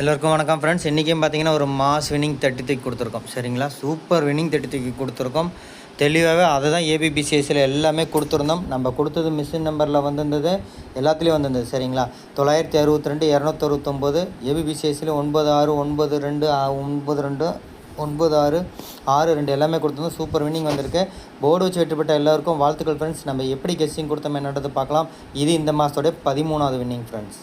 எல்லோருக்கும் வணக்கம் ஃப்ரெண்ட்ஸ் இன்றைக்கும் பார்த்தீங்கன்னா ஒரு மாஸ் வின்னிங் தேர்ட்டி தூக்கி கொடுத்துருக்கோம். சரிங்களா? சூப்பர் வின்னிங் தேர்ட்டி தூக்கி கொடுத்துருக்கோம். தெளிவாகவே அதை தான் ஏபிபிசிஎஸ்சியில் எல்லாமே கொடுத்துருந்தோம். நம்ம கொடுத்தது மிஷின் நம்பரில் வந்திருந்தது எல்லாத்துலேயும் வந்திருந்தது. சரிங்களா? தொள்ளாயிரத்தி அறுபத்தி ரெண்டு இரநூத்தறுபத்தொம்போது ஏபிபிசிஎஸ்சியில் ஒன்பது ஆறு ஒன்பது ரெண்டு ஒன்பது ரெண்டு ஒன்பது ஆறு ஆறு ரெண்டு எல்லாமே கொடுத்துருந்தோம். சூப்பர் வின்னிங் வந்திருக்கு. போர்டு வச்சு வெற்றிப்பட்ட எல்லாருக்கும் வாழ்த்துக்கள் ஃப்ரெண்ட்ஸ் நம்ம எப்படி கெஸ்ஸிங் கொடுத்தோம் என்னன்றது பார்க்கலாம். இது இந்த மாதத்தோடைய பதிமூணாவது winning friends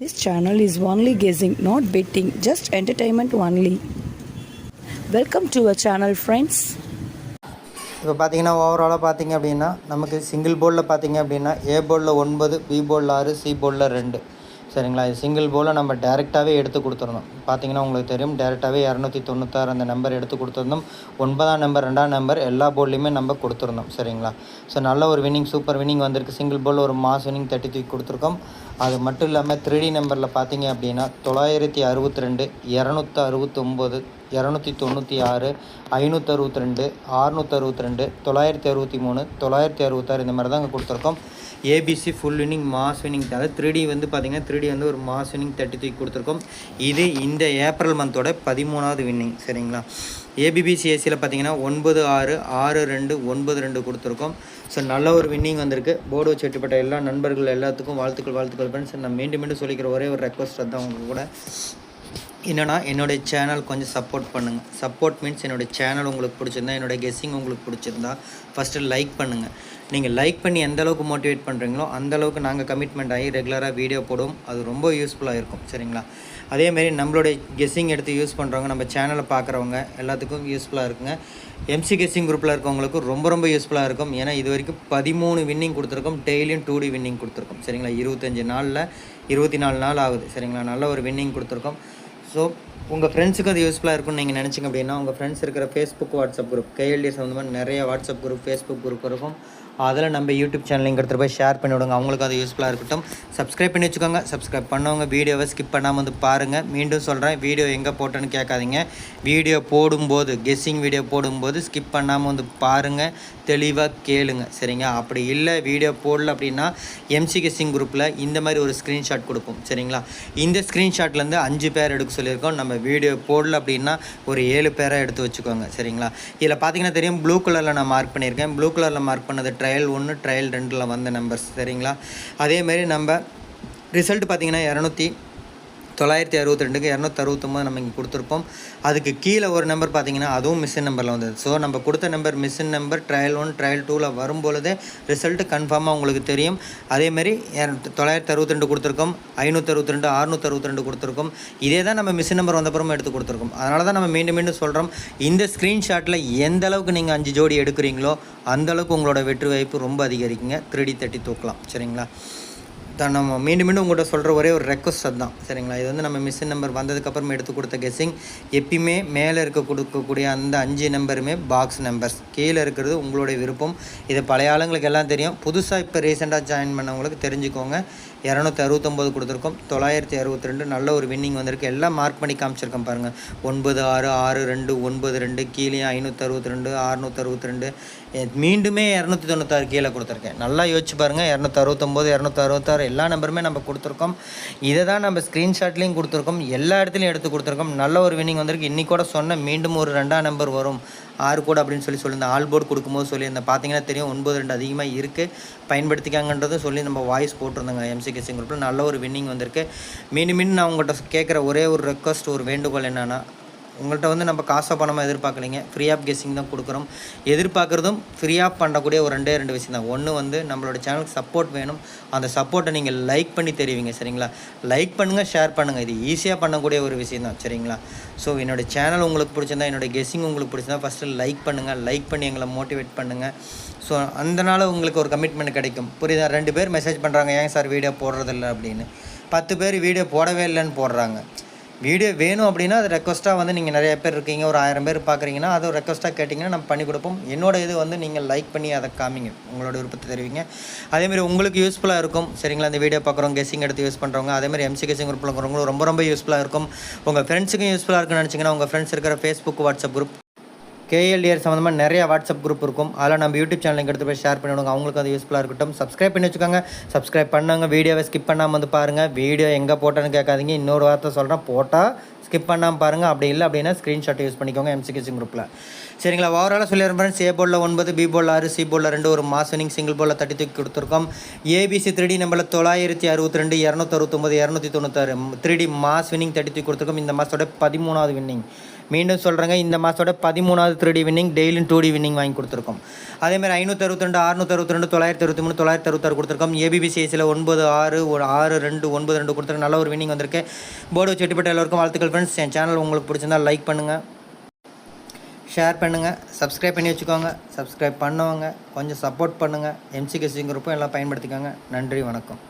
This channel is only guessing, not betting, just entertainment only. Welcome to a channel friends இப்போ பார்த்தீங்கன்னா ஓவராலாக பார்த்தீங்க அப்படின்னா நமக்கு சிங்கிள் போர்டில் பார்த்தீங்க அப்படின்னா ஏ போர்டில் ஒன்பது பி போர்டில் ஆறு சி போர்டில் ரெண்டு. சரிங்களா? இது சிங்கிள் போர்டில் நம்ம டேரெக்டாகவே எடுத்து கொடுத்துருந்தோம் பார்த்தீங்கன்னா உங்களுக்கு தெரியும் டேரெக்டாகவே இரநூத்தி தொண்ணூத்தாறு அந்த நம்பர் எடுத்து கொடுத்துருந்தோம் ஒன்பதாம் நம்பர் ரெண்டாம் நம்பர் எல்லா போல்லையுமே நம்ம கொடுத்துருந்தோம் சரிங்களா? ஸோ நல்ல ஒரு வின்னிங் சூப்பர் வின்னிங் வந்திருக்கு. சிங்கிள் போர்டில் ஒரு மாஸ் வின்னிங் தட்டி தூக்கி கொடுத்துருக்கோம். அது மட்டும் இல்லாமல் த்ரீ டி நம்பரில் பார்த்தீங்க அப்படின்னா தொள்ளாயிரத்தி அறுபத்தி ரெண்டு இரநூத்தி அறுபத்தொம்போது இரநூத்தி தொண்ணூற்றி ஆறு ஐநூற்றி அறுபத்தி ரெண்டு அறுநூற்றி அறுபத்தி ரெண்டு தொள்ளாயிரத்தி அறுபத்தி மூணு தொள்ளாயிரத்தி அறுபத்தாறு இந்த மாதிரி தான் அங்கே கொடுத்துருக்கோம். ABC full inning mass winning அதாவது த்ரீடி வந்து பார்த்தீங்கன்னா த்ரீடி வந்து ஒரு மாஸ் வின்னிங் தேர்ட்டி த்ரீ கொடுத்துருக்கோம். இது இந்த ஏப்ரல் மந்தோட பதிமூணாவது வின்னிங் சரிங்களா? ஏபிபிசிஎஸ்சியில் பார்த்தீங்கன்னா ஒன்பது ஆறு ஆறு ரெண்டு ஒன்பது ரெண்டு கொடுத்துருக்கோம். ஸோ நல்ல ஒரு வின்னிங் வந்திருக்கு. போர்டு வச்சு வெற்றிப்பட்ட எல்லா நண்பர்கள் எல்லாத்துக்கும் வாழ்த்துக்கள் வாழ்த்துக்கள் ஃப்ரெண்ட்ஸ் நான் மீண்டும் மீண்டும் சொல்லிக்கிற ஒரே ஒரு ரெக்வஸ்ட் தான் உங்க கூட. என்னென்னா என்னுடைய சேனல் கொஞ்சம் சப்போர்ட் பண்ணுங்கள் சப்போர்ட் மீன்ஸ் என்னுடைய சேனல் உங்களுக்கு பிடிச்சிருந்தா என்னுடைய கெஸ்ஸிங் உங்களுக்கு பிடிச்சிருந்தா ஃபஸ்ட்டு லைக் பண்ணுங்கள் நீங்கள் லைக் பண்ணி எந்த அளவுக்கு மோட்டிவேட் பண்ணுறீங்களோ அந்தளவுக்கு நாங்கள் கமிட்மெண்ட் ஆகி ரெகுலராக வீடியோ போடுவோம். அது ரொம்ப யூஸ்ஃபுல்லாக இருக்கும். சரிங்களா? அதேமாரி நம்மளுடைய கெஸ்ஸிங் எடுத்து யூஸ் பண்ணுறவங்க நம்ம சேனலை பார்க்குறவங்க எல்லாத்துக்கும் யூஸ்ஃபுல்லாக இருக்குங்க. எம்சி கெஸ்ஸிங் குரூப்பில் இருக்கவங்களுக்கு ரொம்ப ரொம்ப யூஸ்ஃபுல்லாக இருக்கும். ஏன்னா இது வரைக்கும் பதிமூணு வின்னிங் கொடுத்துருக்கோம். டெய்லியும் டூ டி வின்னிங் கொடுத்துருக்கோம். சரிங்களா? இருபத்தஞ்சி நாளில் இருபத்தி நாலு நாள் ஆகுது. சரிங்களா? நல்ல ஒரு வின்னிங் கொடுத்துருக்கோம். ஸோ உங்கள் ஃப்ரெண்ட்ஸுக்கு அது யூஸ்ஃபுல்லாக இருக்கும்னு நீங்கள் நினச்சிங்க அப்படின்னா உங்கள் ஃப்ரெண்ட்ஸ் இருக்கிற ஃபேஸ்புக் வாட்ஸ்அப் குரூப் கேஎல்டி சம்மந்தமாக நிறைய வாட்ஸ்அப் குரூப் ஃபேஸ்புக் குரூப் இருக்கும். அதில் நம்ம யூடியூப் சேனலிங் எடுத்துகிட்டு போய் ஷேர் பண்ணி விடுங்க. அவங்களுக்கு அது யூஸ்ஃபுல்லாக இருக்கட்டும். சப்ஸ்கிரைப் பண்ணி வச்சுக்கோங்க. சப்ஸ்கிரைப் பண்ணவங்க வீடியோவை ஸ்கிப் பண்ணாமல் வந்து பாருங்கள் மீண்டும் சொல்கிறேன் வீடியோ எங்கே போட்டேன்னு கேட்காதீங்க. வீடியோ போடும்போது கெஸ்ஸிங் வீடியோ போடும்போது ஸ்கிப் பண்ணாமல் வந்து பாருங்கள் தெளிவாக கேளுங்க. சரிங்க அப்படி இல்லை வீடியோ போடல அப்படின்னா எம்சி கெஸ்ஸிங் குரூப்பில் இந்த மாதிரி ஒரு ஸ்க்ரீன்ஷாட் கொடுப்போம். சரிங்களா? இந்த ஸ்க்ரீன்ஷாட்லேருந்து அஞ்சு பேர் எடுக்க சொல்லியிருக்கோம். நம்ம வீடியோ போடல அப்படின்னா ஒரு ஏழு பேராக எடுத்து வச்சுக்கோங்க. சரிங்களா? இதில் பார்த்தீங்கன்னா தெரியும் ப்ளூ கலரில் நான் மார்க் பண்ணியிருக்கேன். ப்ளூ கலரில் மார்க் பண்ணது ட்ரையல் ஒன்று ட்ரையல் ரெண்டில் வந்த நம்பர்ஸ் சரிங்களா? அதேமாரி நம்ம ரிசல்ட் பார்த்திங்கன்னா இரநூத்தி தொள்ளாயிரத்தி அறுபத்தி ரெண்டுக்கு இரநூத்தி அறுபத்தொம்பது நம்ம இங்கே கொடுத்துருப்போம். அதுக்கு கீழே ஒரு நம்பர் பார்த்தீங்கன்னா அதுவும் மிஷின் நம்பரில் வந்தது. ஸோ நம்ம கொடுத்த number machine number trial one trial டூவில் வரும்பொழுது ரிசல்ட்டு கன்ஃபார்மாக உங்களுக்கு தெரியும். அதேமாரி தொள்ளாயிரத்தி அறுபத்தி ரெண்டு கொடுத்துருக்கோம். ஐநூற்றி அறுபத்தி ரெண்டு அறுநூற்றி அறுபத்தி ரெண்டு கொடுத்துருக்கோம். இதே தான் நம்ம மிஷின் நம்பர் வந்தப்புறமா எடுத்து கொடுத்துருக்கோம். அதனால தான் நம்ம மீண்டும் மீண்டும் சொல்கிறோம் இந்த ஸ்க்ரீன்ஷாட்டில் எந்த அளவுக்கு நீங்கள் அஞ்சு ஜோடி எடுக்கிறீங்களோ அந்தளவுக்கு உங்களோட வெற்றி வாய்ப்பு ரொம்ப அதிகரிக்குங்க. த்ரீ டி தேர்ட்டி தூக்கலாம். சரிங்களா? தான் நம்ம மீண்டும் மீண்டும் உங்கள்கிட்ட சொல்கிற ஒரே ஒரு ரெக்வஸ்ட் அதுதான். சரிங்களா? இது வந்து நம்ம மிஷின் நம்பர் வந்ததுக்கப்புறம் எடுத்து கொடுத்த கெஸ்ஸிங் எப்பயுமே மேலே இருக்க கொடுக்கக்கூடிய அந்த அஞ்சு நம்பருமே பாக்ஸ் நம்பர்ஸ் கீழே இருக்கிறது உங்களுடைய விருப்பம். இது பழைய ஆளுங்களுக்கு எல்லாம் தெரியும். புதுசாக இப்போ ரீசெண்டாக ஜாயின் பண்ணவங்களுக்கு தெரிஞ்சுக்கோங்க. இரநூத்தி அறுபத்தொம்போது கொடுத்துருக்கோம். தொள்ளாயிரத்தி அறுபத்தி ரெண்டு நல்ல ஒரு வின்னிங் வந்திருக்கு. எல்லாம் மார்க் பண்ணி காமிச்சிருக்கேன் பாருங்கள் ஒன்பது ஆறு ஆறு ரெண்டு ஒன்பது ரெண்டு கீழே ஐநூற்றி அறுபத்தி ரெண்டு அறுநூற்றி அறுபத்தி ரெண்டு. மீண்டுமே இரநூத்தி தொண்ணூத்தாறு கீழே கொடுத்துருக்கேன். நல்லா யோசிச்சு பாருங்கள் இரநூத்தி அறுபத்தொம்போது இரநூத்தி அறுபத்தாறு எல்லா நம்பருமே நம்ம கொடுத்துருக்கோம். இதை தான் நம்ம ஸ்க்ரீன்ஷாட்லேயும் கொடுத்துருக்கோம். எல்லா இடத்துலையும் எடுத்து கொடுத்துருக்கோம். நல்ல ஒரு வின்னிங் வந்திருக்கு. இன்றைக்கூட சொன்ன மீண்டும் ஒரு ரெண்டாம் நம்பர் வரும். ஆறு கூட அப்படின்னு சொல்லி சொல்லியிருந்தேன் ஆல் போர்டு கொடுக்கும்போது சொல்லியிருந்தேன் பார்த்தீங்கன்னா தெரியும் ஒன்பது ரெண்டு அதிகமாக இருக்குது பயன்படுத்திக்காங்கன்றதும் சொல்லி நம்ம வாய்ஸ் போட்டிருந்தோங்க எம்சிகேசி குரூப்பில் நல்ல ஒரு வின்னிங் வந்திருக்கு. மீண்டும் மீண்டும் நான் உங்கள்கிட்ட கேட்குற ஒரே ஒரு ரெக்வஸ்ட் ஒரு வேண்டுகோள் என்னென்னா உங்கள்கிட்ட வந்து நம்ம காசோ பணமாக எதிர்பார்க்கலைங்க ஃப்ரீ ஆஃப் கெஸ்ஸிங் தான் கொடுக்குறோம். எதிர்பார்க்குறதும் ஃப்ரீ ஆஃப் பண்ணக்கூடிய ஒரு ரெண்டே ரெண்டு விஷயம் தான். ஒன்று வந்து நம்மளோட சேனலுக்கு சப்போர்ட் வேணும். அந்த சப்போர்ட்டை நீங்கள் லைக் பண்ணி தெரிவிங்க சரிங்களா? லைக் பண்ணுங்கள் ஷேர் பண்ணுங்கள் இது ஈஸியாக பண்ணக்கூடிய ஒரு விஷயம் தான் சரிங்களா? ஸோ என்னோடய சேனல் உங்களுக்கு பிடிச்சிருந்தா என்னோடய கெஸ்ஸிங் உங்களுக்கு பிடிச்சிருந்தா ஃபஸ்ட்டு லைக் பண்ணுங்கள் லைக் பண்ணி எங்களை மோட்டிவேட் பண்ணுங்கள் ஸோ அந்தனால உங்களுக்கு ஒரு கமிட்மெண்ட் கிடைக்கும். புரியுதா? ரெண்டு பேர் மெசேஜ் பண்ணுறாங்க ஏன் சார் வீடியோ போடுறதில்ல? அப்படின்னு. பத்து பேர் வீடியோ போடவே இல்லைன்னு போடுறாங்க. வீடியோ வேணும் அப்படின்னா அது ரெக்வஸ்ட்டாக வந்து நீங்கள் நிறைய பேர் இருக்கீங்க ஒரு ஆயிரம் பேர் பார்க்குறீங்கன்னா அதை ரெக்வஸ்ட்டாக கேட்டிங்கன்னா நம்ம பண்ணி கொடுப்போம். என்னோட இது வந்து நீங்கள் லைக் பண்ணி அதை காமிங்க. உங்களோட விருப்பத்தை தெரிவிங்க. அதேமாதிரி உங்களுக்கு யூஸ்ஃபுல்லாக இருக்கும். சரிங்களா? இந்த வீடியோ பார்க்குறவங்க கெஸிங் எடுத்து யூஸ் பண்ணுறவங்க அதேமாதிரி எம்சி கெஸிங் குரூப்பில் இருக்கிறவங்களும் ரொம்ப ரொம்ப யூஸ்ஃபுல்லாக இருக்கும். உங்கள் ஃப்ரெண்ட்ஸுக்கும் யூஸ்ஃபுல்லாக இருக்குன்னு நினச்சிங்கன்னா உங்கள் ஃப்ரெண்ட்ஸ் இருக்கிற ஃபேஸ்புக் வாட்ஸ்அப் குரூப் கேஎல்டிஆர் சம்மந்தமாக நிறைய வாட்ஸ்அப் குரூப் இருக்கும். அதில் நம்ம யூடியூப் சேனலுக்கு எடுத்து போய் ஷேர் பண்ணிவிடுங்க அவங்களுக்கு அது யூஸ்ஃபுல்லாக இருக்கட்டும். சப்ஸ்கிரைப் பண்ணி வச்சுக்கோங்க. சப்ஸ்கிரைப் பண்ணாங்க வீடியோவை ஸ்கிப் பண்ணாமல் வந்து பாருங்கள் வீடியோ எங்கே போட்டேன்னு கேட்காதீங்க. இன்னொரு வார்த்தை சொல்கிறேன் போட்டால் ஸ்கிப் பண்ணாமல் பாருங்கள் அப்படி இல்லை அப்படின்னா ஸ்க்ரீன்ஷாட் யூஸ் பண்ணிக்கோங்க எம்சிகிசிங் குரூப்பில் சரிங்களா? ஓவராலாக சொல்லிடுறேன் ஃப்ரெண்ட்ஸ் ஏ போலில் ஒன்பது பி போல் ஆறு சி போலில் ரெண்டு ஒரு மாஸ் வினிங் சிங்கிள் போலில் தட்டி தூக்கி கொடுத்துருக்கோம். ஏபிசி த்ரீ டி நம்பரில் தொள்ளாயிரத்தி அறுபத்தி ரெண்டு இரநூத்தறுபத்தொம்பது இரநூத்தி தொண்ணூத்தாறு த்ரீ டி மாஸ் வினிங் தட்டி தூக்கி கொடுத்துருக்கோம். இந்த மாதத்தோட பதிமூணாவது வின்னிங் மீண்டும் சொல்கிறேங்க இந்த மாதத்தோட பதிமூணாவது த்ரீ டி வின்னிங் டெய்லியும் டூ டி வின்னிங் வாங்கி கொடுத்துருக்கோம். அதேமாதிரி ஐநூற்றி அறுபத்தி ரெண்டு அறுநூத்தி அறுபத்தி ரெண்டு தொள்ளாயிரத்தி அறுபத்தி மூணு தொள்ளாயிரத்தி அறுபத்தாறு கொடுத்துருக்கோம் ஏபிபிசிஎஸ்சியில் ஒன்பது ஆறு ஒரு ஆறு ரெண்டு ஒன்பது ரெண்டு கொடுத்துருக்கு நல்ல ஒரு வின்னிங் வந்திருக்கு. போர்டு வச்சு வெட்டிப்பட்ட எல்லாருக்கும் வாழ்த்துக்கள் ஃப்ரெண்ட்ஸ் என் சேனல் உங்களுக்கு பிடிச்சிருந்தால் லைக் பண்ணுங்கள் ஷேர் பண்ணுங்கள் சப்ஸ்கிரைப் பண்ணி வச்சுக்கோங்க. சப்ஸ்கிரைப் பண்ணவங்க. கொஞ்சம் சப்போர்ட் பண்ணுங்கள் எம்சிகேசிங்கிறப்பும் குரூப்பும் எல்லாம் பயன்படுத்திக்கோங்க. நன்றி வணக்கம்.